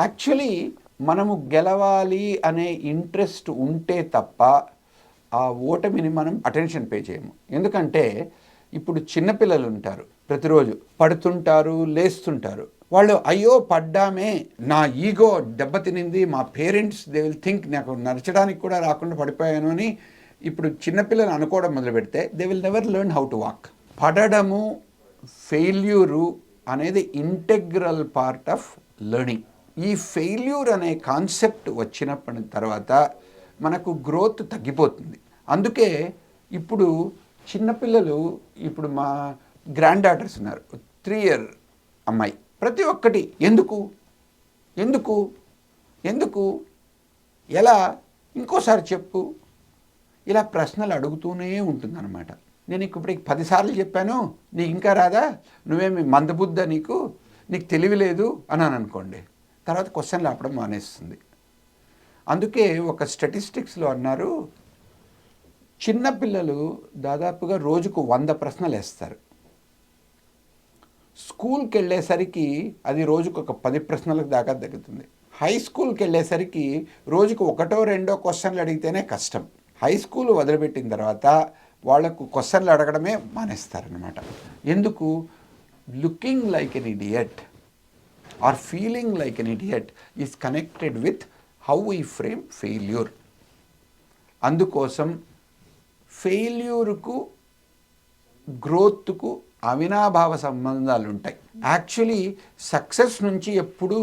Actually మనము గెలవాలి అనే ఇంట్రెస్ట్ ఉంటే తప్ప ఆ ఓటమిని మనం అటెన్షన్ పే చేయము. ఎందుకంటే ఇప్పుడు చిన్నపిల్లలు ఉంటారు. ప్రతిరోజు పడుతుంటారు లేస్తుంటారు. వాళ్ళు అయ్యో పడ్డామే నా ఈగో దెబ్బతినింది మా పేరెంట్స్ దే విల్ థింక్ నాకు నడచడానికి కూడా రాకుండా పడిపోయాను అని ఇప్పుడు చిన్నపిల్లలు అనుకోవడం మొదలు పెడితే they will never learn how to walk పడడము failure అనేది ఇంటెగ్రల్ పార్ట్ ఆఫ్ లెర్నింగ్ ఈ ఫెయిల్యూర్ అనే కాన్సెప్ట్ వచ్చినప్పటి తర్వాత మనకు గ్రోత్ తగ్గిపోతుంది. అందుకే ఇప్పుడు చిన్నపిల్లలు ఇప్పుడు మా గ్రాండ్ డాటర్స్ ఉన్నారు. త్రీ ఇయర్ అమ్మాయి. ప్రతి ఒక్కటి ఎందుకు? ఎందుకు? ఎందుకు? ఎలా? ఇంకోసారి చెప్పు. ఇలా ప్రశ్నలు అడుగుతూనే ఉంటుందన్నమాట. నేను ఇప్పటికి పదిసార్లు చెప్పాను. నీకు ఇంకా రాదా? నువ్వేమి మందబుద్ధ నీకు? నీకు తెలివి లేదు? అని అనుకోండి తర్వాత క్వశ్చన్లు ఆపడం మానేస్తుంది. అందుకే ఒక స్టటిస్టిక్స్లో అన్నారు చిన్నపిల్లలు దాదాపుగా రోజుకు వంద ప్రశ్నలు వేస్తారు. స్కూల్కి వెళ్ళేసరికి అది రోజుకు ఒక పది ప్రశ్నలకు దాకా తగ్గుతుంది. హై స్కూల్కి వెళ్ళేసరికి రోజుకు ఒకటో రెండో క్వశ్చన్లు అడిగితేనే కష్టం. హై స్కూల్ వదిలిపెట్టిన తర్వాత వాళ్ళకు క్వశ్చన్లు అడగడమే మానేస్తారనమాట ఎందుకు? Looking like an idiot. Or feeling like an idiot is connected with how ఈ ఫ్రేమ్ ఫెయిల్యూర్ అందుకోసం ఫెయిల్యూర్కు గ్రోత్కు అవినాభావ సంబంధాలు ఉంటాయి యాక్చువల్లీ సక్సెస్ నుంచి ఎప్పుడూ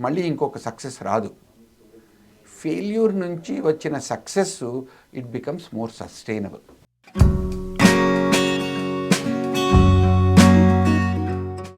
మళ్ళీ ఇంకొక సక్సెస్ రాదు. ఫెయిల్యూర్ నుంచి వచ్చిన success it becomes more sustainable